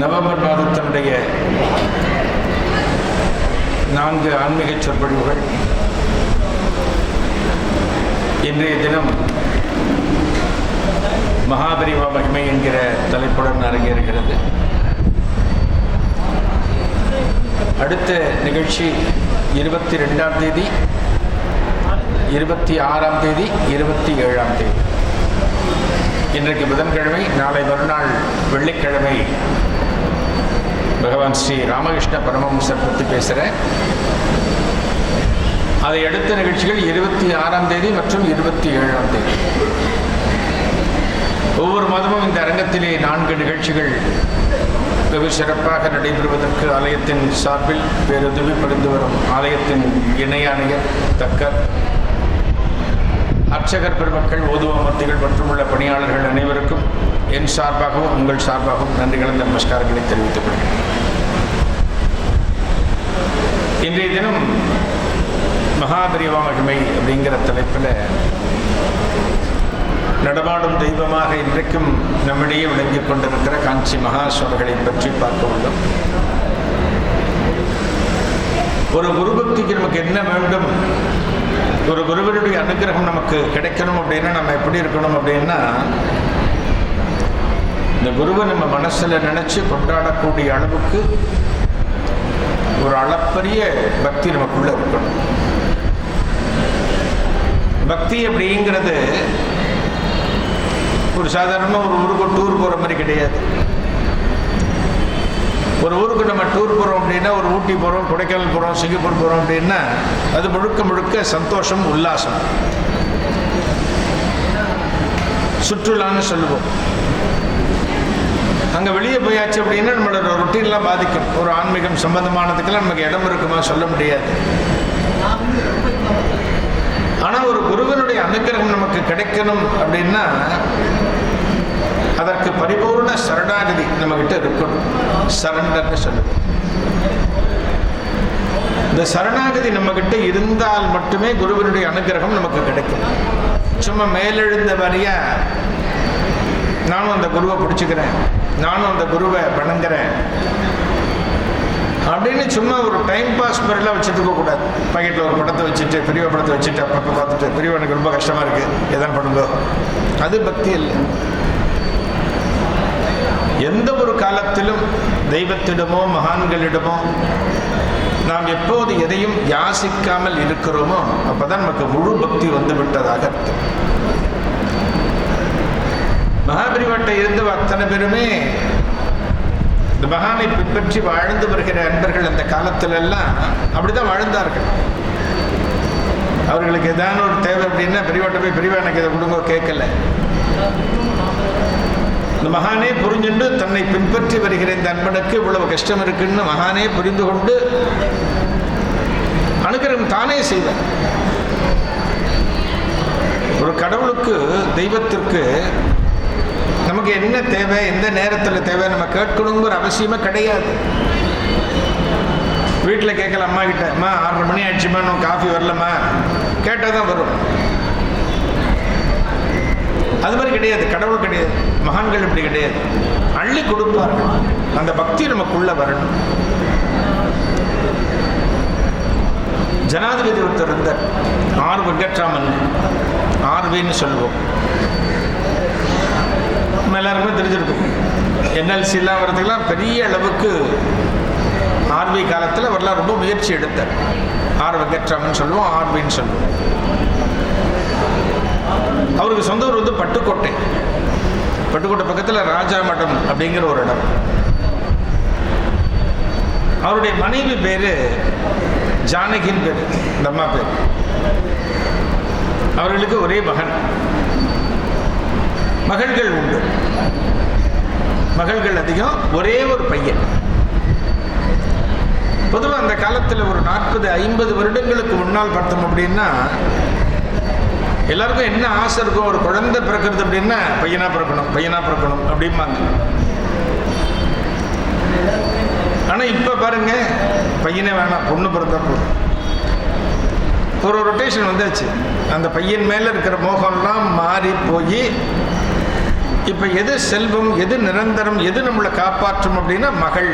November மாதத்தினுடைய நான்கு ஆன்மீக சொற்பொழிவுகள். இன்றைய தினம் மகாபரிவா மகிமை என்கிற தலைப்புடன் அரங்கேறுகிறது. அடுத்த நிகழ்ச்சி இருபத்தி ரெண்டாம் தேதி இருபத்தி ஆறாம் தேதி இருபத்தி ஏழாம் தேதி. இன்றைக்கு புதன்கிழமை நாளை மறுநாள் வெள்ளிக்கிழமை பகவான் ஸ்ரீ ராமகிருஷ்ண பரமஹம்சர் பற்றி பேசுகிறேன் அதை அடுத்த நிகழ்ச்சிகள் இருபத்தி ஆறாம் தேதி மற்றும் இருபத்தி ஏழாம் தேதி. ஒவ்வொரு மாதமும் இந்த அரங்கத்திலே நான்கு நிகழ்ச்சிகள் வெகு சிறப்பாக நடைபெறுவதற்கு ஆலயத்தின் சார்பில் பேருதவி படிந்து வரும் ஆலயத்தின் இணையாணையர் தக்கர் அர்ச்சகர் பெருமக்கள் ஓதுவமர்த்திகள் மற்றும் உள்ள பணியாளர்கள் அனைவருக்கும் என் சார்பாகவும் உங்கள் சார்பாகவும் நன்றி கலந்த நமஸ்காரங்களை தெரிவித்துக் கொள்கிறேன். இன்றைய தினம் மகாபரிவா மகிமை அப்படிங்கிற தலைப்பில் நடமாடும் தெய்வமாக இன்றைக்கும் நம்மிடையே விளங்கிக் கொண்டிருக்கிற காஞ்சி மகா சுவாமிகளை பற்றி பார்க்க உள்ளோம். ஒரு குருபக்திக்கு நமக்கு என்ன வேண்டும்? ஒரு குருவனுடைய அனுகிரகம் நமக்கு கிடைக்கணும் அப்படின்னா நம்ம எப்படி இருக்கணும் அப்படின்னா இந்த குருவை நம்ம மனசில் நினச்சி கொண்டாடக்கூடிய அளவுக்கு ஒரு அளப்பரிய பக்தி நமக்குள்ள இருக்கணும். பக்தி அப்படிங்கிறது ஒரு சாதாரணமாக ஒரு ஊருக்கு டூர் போகிற மாதிரி கிடையாது. ஒரு ஊருக்கு நம்ம டூர் போகிறோம் அப்படின்னா ஒரு ஊட்டி போகிறோம் கொடைக்கானல் போகிறோம் சிங்கப்பூர் போகிறோம் அப்படின்னா அது முழுக்க முழுக்க சந்தோஷம் உல்லாசம். சுற்றுலான்னு சொல்லுவோம். அங்கே வெளியே போயாச்சு அப்படின்னா நம்மளோட ரொட்டீன்லாம் பாதிக்கும். ஒரு ஆன்மீகம் சம்பந்தமானதுக்கெல்லாம் நமக்கு இடம் இருக்குமா சொல்ல முடியாது. ஆனால் ஒரு குருவனுடைய அனுகிரகம் நமக்கு கிடைக்கணும் அப்படின்னா அதற்கு பரிபூர்ண சரணாகதி நம்மகிட்ட இருக்கணும். சரண்டர்னு சொல்லுவோம். இந்த சரணாகதி நம்மகிட்ட இருந்தால் மட்டுமே குருவனுடைய அனுகிரகம் நமக்கு கிடைக்கும். சும்மா மேலெழுந்த வரியாக நானும் அந்த குருவை பிடிச்சிக்கிறேன். நானும் அந்த குருவை வணங்குறேன். அப்படின்னு சும்மா ஒரு டைம் பாஸ் மாதிரிலாம் வச்சுட்டு கூடாது. பாக்கெட்டில் ஒரு படத்தை வச்சுட்டு பெரிய படத்தை வச்சுட்டு அப்பப்போ பார்த்துட்டு பெரியவனுக்கு ரொம்ப கஷ்டமாக இருக்குது எதான் பண்ணுங்க அது பக்தி இல்லை. எந்த ஒரு காலத்திலும் தெய்வத்திடமோ மகான்களிடமோ நாம் எப்போது எதையும் யாசிக்காமல் இருக்கிறோமோ அப்போதான் நமக்கு முழு பக்தி வந்து விட்டதாக அர்த்தம். மகாபிரிவாட்டை இருந்து அத்தனை பேருமே இந்த மகானை பின்பற்றி வாழ்ந்து வருகிற அன்பர்கள் அந்த காலத்துல எல்லாம் அப்படிதான் வாழ்ந்தார்கள். அவர்களுக்கு ஏதான ஒரு தேவை அப்படின்னா பெரியவாட்ட போய் பெரியவா எனக்கு இதை கொடுங்க கேட்கல. இந்த மகானே புரிஞ்சுண்டு தன்னை பின்பற்றி வருகிற இந்த அன்பனுக்கு இவ்வளவு கஷ்டம் இருக்குன்னு மகானே புரிந்து கொண்டு அனுகிரகம் தானே செய்தார். ஒரு கடவுளுக்கு தெய்வத்திற்கு நமக்கு என்ன தேவை? எந்த நேரத்தில் தேவை? நம்ம கேட்கணுங்கிற அவசியமே கிடையாது. வீட்டில் கேட்கல அம்மா கிட்ட அம்மா ஆறரை மணி ஆயிடுச்சுமா? இன்னும் காஃபி வரலம்மா? கேட்டால் தான் வரும். அது மாதிரி கிடையாது. கடவுள் கிடையாது. மகான்கள் இப்படி கிடையாது. அள்ளி கொடுப்பார்கள். அந்த பக்தி நமக்குள்ள வரணும். ஜனாதிபதி ஒருத்தர் இருந்தார். ஆர் வெங்கட்ராமன். ஆர்வின்னு சொல்லுவோம். நம்ம எல்லாருக்குமே தெரிஞ்சிருக்கும். என்எல்சிலாம் வரதுக்கெல்லாம் பெரிய அளவுக்கு ஆர்வி காலத்தில் அவரெல்லாம் ரொம்ப முயற்சி எடுத்தார் ஆர் வெங்கட்ராமன் சொல்லுவோம் ஆர்வின்னு சொல்லுவோம். அவருக்கு சொந்த ஊர் வந்து பட்டுக்கோட்டை. பட்டுக்கோட்டை பக்கத்தில் ராஜா மடம் அப்படிங்கிற ஒரு இடம். அவருடைய மனைவி பேர் ஜானகின் பேர் இந்த அம்மா பேர். அவர்களுக்கு ஒரே மகன். மகள்கள் உண்டு. மகள்கள் அதிகம் ஒரே ஒரு பையன். பொதுவாக அந்த காலத்தில் ஒரு நாற்பது ஐம்பது வருடங்களுக்கு முன்னால் பார்த்தோம் அப்படின்னா எல்லாருக்கும் என்ன ஆசை இருக்கும் ஒரு குழந்தை பிறக்கிறது அப்படின்னா பையனா பிறக்கணும் பையனா பிறக்கணும் அப்படிம்பாங்க. ஆனால் இப்போ பாருங்க பையனே வேணாம் பொண்ணு பிறந்தா போதும். ஒரு ரொட்டேஷன் வந்தாச்சு. அந்த பையன் மேலே இருக்கிற மோகம்லாம் மாறி போய் இப்போ எது செல்வம் எது நிரந்தரம் எது நம்மளை காப்பாற்றும் அப்படின்னா மகள்.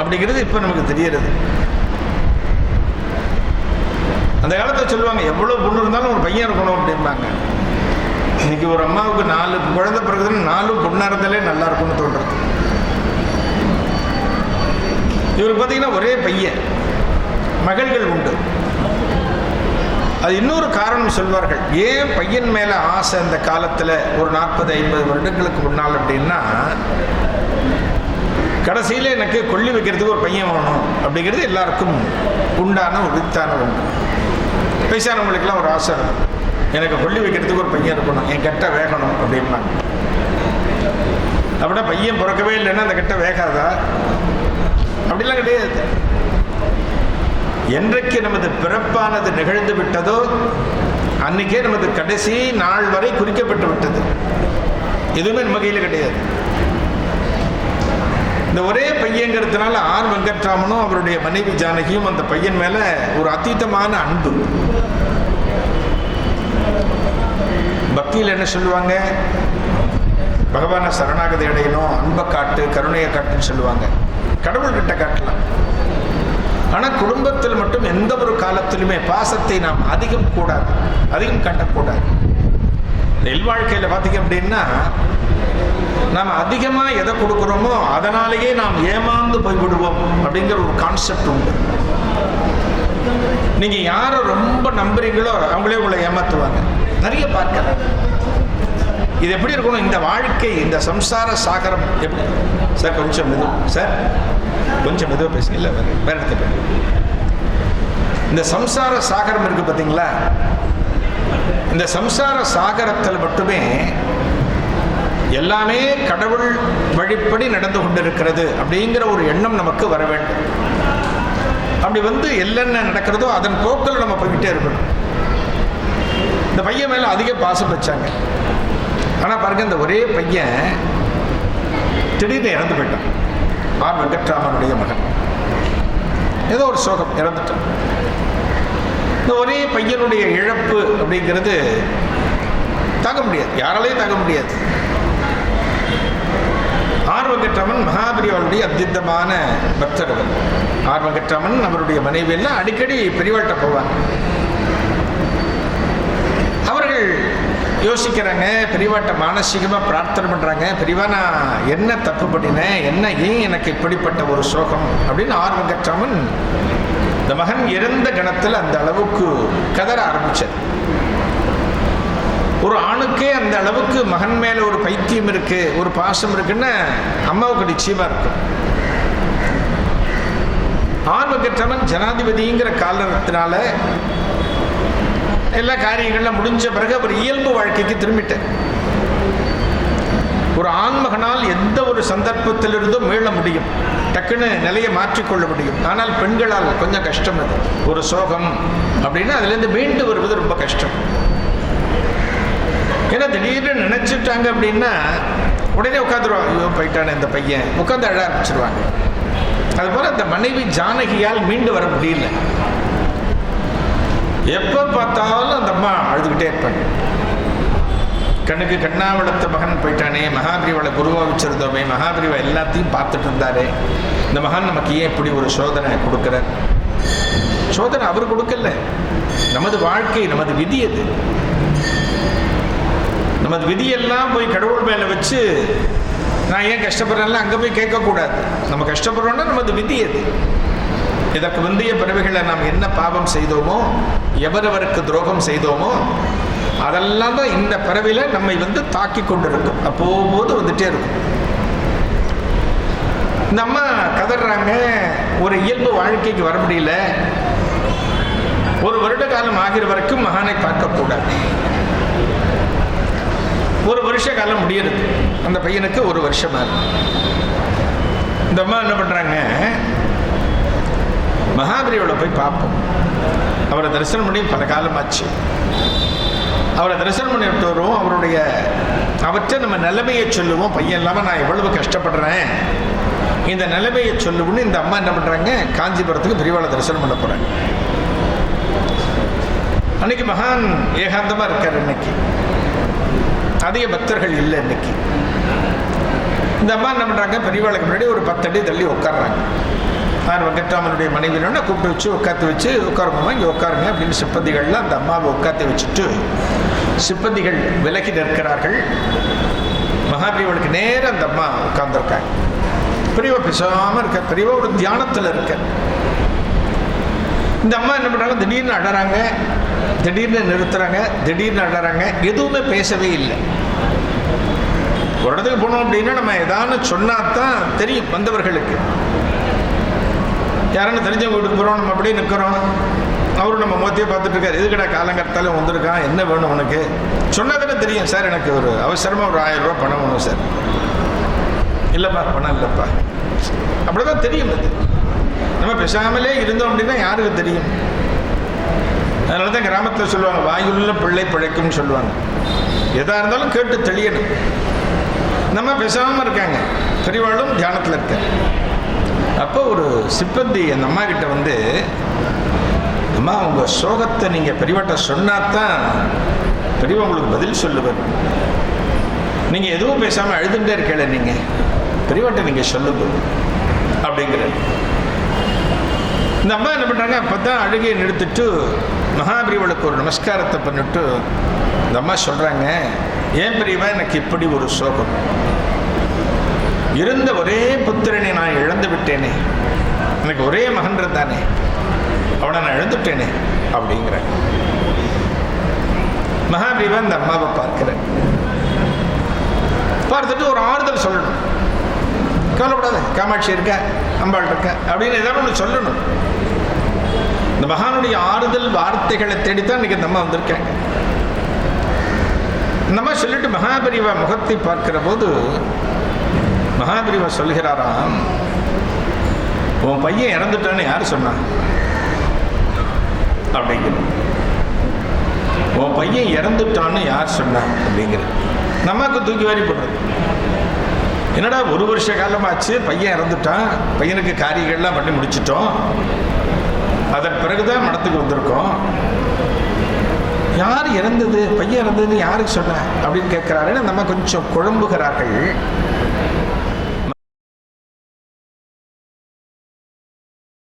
அப்படிங்கிறது இப்போ நமக்கு தெரியறது அந்த காலத்தில் சொல்லுவாங்க எவ்வளோ பொண்ணு இருந்தாலும் ஒரு பையன் இருக்கணும் அப்படிம்பாங்க. இன்னைக்கு ஒரு அம்மாவுக்கு நாலு குழந்தை பிறகுதுன்னு நாலு பொண்ணாக இருந்தாலே நல்லா இருக்கும்னு தோன்றது. இவர் பார்த்தீங்கன்னா ஒரே பையன். மகள்கள் உண்டு. அது இன்னொரு காரணம் சொல்வார்கள். ஏன் பையன் மேலே ஆசை அந்த காலத்தில் ஒரு நாற்பது ஐம்பது வருடங்களுக்கு முன்னால் அப்படின்னா கடைசியில் எனக்கு கொல்லி வைக்கிறதுக்கு ஒரு பையன் வேணும் அப்படிங்கிறது எல்லாருக்கும் உண்டான ஒரு வித்தான ஒன்று. வயசானவங்களுக்கெல்லாம் ஒரு ஆசை. இருக்கும் எனக்கு கொல்லி வைக்கிறதுக்கு ஒரு பையன் இருக்கணும் என் கெட்ட வேகணும் அப்படின்னாங்க அப்படின்னா பையன் பிறக்கவே இல்லைன்னா அந்த கெட்ட வேகாதா? அப்படிலாம் கிடையாது. என்றைக்கு நமது பிறப்பானது நிகழ்ந்து விட்டதோ அன்னைக்கே நமது கடைசி நாள் வரை குறிக்கப்பட்டு விட்டது. எதுவுமே நம்ம கையில் கிடையாது. இந்த ஒரே பையங்கிறதுனால ஆர் வெங்கட்ராமனும் அவருடைய மனைவி ஜானகியும் அந்த பையன் மேல ஒரு அத்தீதமான அன்பு. பக்தியில் என்ன சொல்லுவாங்க? பகவானை சரணாகதி அடையணும் அன்பை காட்டு கருணையை காட்டுன்னு சொல்லுவாங்க. கடவுள்கிட்ட காட்டலாம். ஆனால் குடும்பத்தில் மட்டும் எந்த ஒரு காலத்திலுமே பாசத்தை நாம் அதிகம் கூடாது அதிகம் காட்டக்கூடாது இல்வாழ்க்கையில் பார்த்தீங்க அப்படின்னா நாம் அதிகமாக எதை கொடுக்குறோமோ அதனாலேயே நாம் ஏமாந்து போய்விடுவோம் அப்படிங்கிற ஒரு கான்செப்ட் உண்டு. நீங்கள் யாரை ரொம்ப நம்புறீங்களோ அவங்களே உங்களை ஏமாத்துவாங்க. நிறைய பார்க்கலாம். இது எப்படி இருக்கணும்? இந்த வாழ்க்கை இந்த சம்சார சாகரம் எப்படி? சார் கொஞ்சம் மெது சார் கொஞ்சம் மெதுவாக பேசுங்க. இல்லை வேற இடத்துல இந்த சம்சார சாகரம் இருக்கு பார்த்தீங்களா இந்த சம்சார சாகரத்தில் மட்டுமே எல்லாமே கடவுள் வழிப்படி நடந்து கொண்டிருக்கிறது அப்படிங்கிற ஒரு எண்ணம் நமக்கு வர வேண்டும். அப்படி வந்து என்னென்ன நடக்கிறதோ அதன் போக்கில் நம்ம போய்கிட்டே இருக்கணும். இந்த பையன் மேலே அதிக பாசம் வச்சாங்க. ஆனால் பாருங்க இந்த ஒரே பையன் திடீர்னு இறந்து போயிட்டான். ஆர் வெங்கட்ராமனுடைய மகன். ஏதோ ஒரு சோகம் இறந்துட்டான். இந்த ஒரே பையனுடைய இழப்பு அப்படிங்கிறது தாங்க முடியாது. யாராலையும் தாங்க முடியாது. ஆர் வெங்கட்ராமன் மகாபெரிவாளுடைய அத்யுத்தமான பக்தர் அவர். ஆர் வெங்கட்ராமன் அவருடைய மனைவி எல்லாம் அடிக்கடி பெரியவாழ்கிட்ட போவார் அவர்கள் யோசிக்கிறாங்க பெரியவாட்ட மானசீகமாக பிரார்த்தனை பண்ணுறாங்க பெரியவா நான் என்ன தப்பு பண்ணினேன்? என்ன ஏன் எனக்கு இப்படிப்பட்ட ஒரு சோகம்? அப்படின்னு ஆர் இந்த மகன் இறந்த கணத்தில் அந்த அளவுக்கு கதற ஆரம்பித்தது ஒரு ஆணுக்கே அந்த அளவுக்கு மகன் மேலே ஒரு பைத்தியம் இருக்கு ஒரு பாசம் இருக்குன்னு அம்மாவுக்கு நிச்சயமாக இருக்கும். ஆர் ஜனாதிபதிங்கிற காரணத்தினால எல்லா காரியங்கள்லாம் முடிஞ்ச பிறகு அவர் இயல்பு வாழ்க்கைக்கு திரும்பிட்டார். ஒரு ஆண்மகனால் எந்த ஒரு சந்தர்ப்பத்திலிருந்தும் மீள முடியும். டக்குன்னு நிலையை மாற்றிக்கொள்ள முடியும். ஆனால் பெண்களால் கொஞ்சம் கஷ்டம் அது. ஒரு சோகம் அப்படின்னா அதுலேருந்து மீண்டு வருவது ரொம்ப கஷ்டம். ஏன்னா திடீர்னு நினைச்சிட்டாங்க அப்படின்னா உடனே உட்காந்துருவாங்க. ஐயோ போயிட்டானே இந்த பையன். உட்காந்து அழ ஆரம்பிச்சிருவாங்க. அதுபோல் அந்த மனைவி ஜானகியால் மீண்டு வர முடியல. எப்போ பார்த்தா அழுதுகிட்டே இருப்பேன் கண்ணுக்கு கண்ணா வளர்த்த மகன் போயிட்டானே மகாபிரிவளை குருவா வச்சிருந்தோமே மகாபிரிவா எல்லாத்தையும் பார்த்துட்டு இருந்தாரே. இந்த மகான் நமக்கு ஏன் இப்படி ஒரு சோதனை கொடுக்குறார்? சோதனை அவர் கொடுக்கல. நமது வாழ்க்கை நமது விதி அது. நமது விதியெல்லாம் போய் கடவுள் மேலே வச்சு நான் ஏன் கஷ்டப்படுறேன்ல அங்கே போய் கேட்கக்கூடாது. நம்ம கஷ்டப்படுறோம்னா நமது விதி அது. இதற்கு முந்தைய பிறவிகளை நாம் என்ன பாவம் செய்தோமோ எவரவருக்கு துரோகம் செய்தோமோ அதெல்லாம் தான் இந்த பிறவில நம்மை வந்து தாக்கி கொண்டிருக்கும். அப்போது வந்துட்டே இருக்கும். இந்த அம்மா கதறாங்க ஒரு இயல்பு வாழ்க்கைக்கு வர முடியல. ஒரு வருட காலம் ஆகிற வரைக்கும் மகானை பார்க்கக்கூடாது ஒரு வருஷ காலம் முடியறது. அந்த பையனுக்கு ஒரு வருஷமா இருக்கு இந்த அம்மா என்ன பண்றாங்க மகாபலியோட போய் பார்ப்போம். அவரை தரிசனம் பண்ணி பல காலமாச்சு. அவரை தரிசனம் பண்ணிட்டு வருவோம் அவருடைய அவற்றை நம்ம நிலைமையை சொல்லுவோம். பையன் இல்லாமல் நான் எவ்வளவு கஷ்டப்படுறேன்? இந்த நிலைமையை சொல்லுவோம்னு இந்த அம்மா என்ன பண்ணுறாங்க காஞ்சிபுரத்துக்கு பெரியவாளை தரிசனம் பண்ண போகிறாங்க அன்னைக்கு மகான் ஏகாந்தமாக இருக்கார் இன்னைக்கு. அதிக பக்தர்கள் இல்லை இன்னைக்கு. இந்த அம்மா என்ன பண்ணுறாங்க பெரியவாளுக்கு முன்னாடி ஒரு பத்தடி தள்ளி உட்கார்றாங்க. ஆர் வெங்கட்ராமனுடைய மனைவியோட கூப்பிட்டு வச்சு உட்காந்து வச்சு உட்காருங்கம்மா இங்கே உட்காருங்க அப்படின்னு சிப்பந்திகள்லாம் அந்த அம்மாவை உட்காந்து வச்சுட்டு சிப்பந்திகள் விலகி நிற்கிறார்கள். மகாபிரிவனுக்கு நேரா அந்த அம்மா உட்கார்ந்துருக்காங்க. பெரியவா பேசாமல் இருக்க பெரியவா ஒரு தியானத்தில் இருக்க. இந்த அம்மா என்ன பண்ணுறாங்க திடீர்னு அழறாங்க திடீர்னு நிறுத்துறாங்க திடீர்னு அழறாங்க எதுவுமே பேசவே இல்லை. ஒரு இடத்துக்கு போனோம் அப்படின்னா நம்ம ஏதானு சொன்னா தான் தெரியும் வந்தவர்களுக்கு. யாருன்னு தெரிஞ்சவங்க வீட்டுக்கு போகிறோம் நம்ம அப்படியே நிற்கிறோம் அவரும் நம்ம மோத்தியே பார்த்துட்டு இருக்காரு எதுக்கடா காலங்கத்தாலும் வந்திருக்கான்? என்ன வேணும் உனக்கு? சொன்னா தெரியும் சார் எனக்கு ஒரு அவசரமாக ஒரு ஆயிரம் ரூபா பணம் வேணும் சார். இல்லைப்பா பணம் இல்லைப்பா. அப்படிதான் தெரியும் அது. நம்ம பேசாமலே இருந்தோம் அப்படின்னா யாருக்கு தெரியும்? அதனால தான் கிராமத்தில் சொல்லுவாங்க வாயுள்ள பிள்ளை பிழைக்கும்னு சொல்லுவாங்க. எதாக இருந்தாலும் கேட்டு தெளியணும். நம்ம பேசாமல் இருக்காங்க. பெரியவாளும் தியானத்தில் இருக்காங்க. அப்போ ஒரு சிப்பந்தி அந்த அம்மா கிட்ட வந்து அம்மா உங்கள் சோகத்தை நீங்கள் பெரியவாட்ட சொன்னாதான் பெரியவா உங்களுக்கு பதில் சொல்லுவார். நீங்கள் எதுவும் பேசாமல் அழுதுகிட்டே இருக்கல நீங்கள் பெரியவாட்ட நீங்கள் சொல்லுங்க. அப்படிங்கிற இந்த அம்மா என்ன பண்ணுறாங்க அப்போ தான் அழுகையை நிறுத்திட்டு மகாபிரிவளுக்கு ஒரு நமஸ்காரத்தை பண்ணிட்டு இந்த அம்மா சொல்கிறாங்க ஏன் பெரியவா எனக்கு இப்படி ஒரு சோகம்? இருந்த ஒரே புத்திரனை நான் இழந்து விட்டேனே. எனக்கு ஒரே மகன் இருந்தானே. அவனை நான் இழந்துட்டேனே அப்படிங்கிறேன் மகாபீபா இந்த அம்மாவை பார்க்கிறேன் பார்த்துட்டு ஒரு ஆறுதல் சொல்லணும். கவலைப்படாத காமாட்சி இருக்க அம்பாள் இருக்க அப்படின்னு ஏதாவது ஒன்று சொல்லணும். இந்த மகானுடைய ஆறுதல் வார்த்தைகளை தேடித்தான் இன்னைக்கு இந்த அம்மா வந்திருக்காங்க. இந்த அம்மா சொல்லிட்டு மகாபரிவா முகத்தை பார்க்கிற போது மகாபரிவா சொல்கிறாராம் உன் பையன் இறந்துட்டான்னு யார் சொன்னா? அப்படிங்கிற உன் பையன் இறந்துட்டான்னு யார் சொன்னா? அப்படிங்கிற நமக்கு தூக்கி வாரி போடுறது. என்னடா ஒரு வருஷ காலமாச்சு பையன் இறந்துட்டான் பையனுக்கு காரியங்கள்லாம் பண்ணி முடிச்சிட்டோம். அதன் பிறகுதான் மடத்துக்கு வந்திருக்கோம். யார் இறந்தது? பையன் இறந்ததுன்னு யாருக்கு சொன்ன? அப்படின்னு கேட்குறாருன்னு நம்ம கொஞ்சம் குழம்புகிறார்கள்.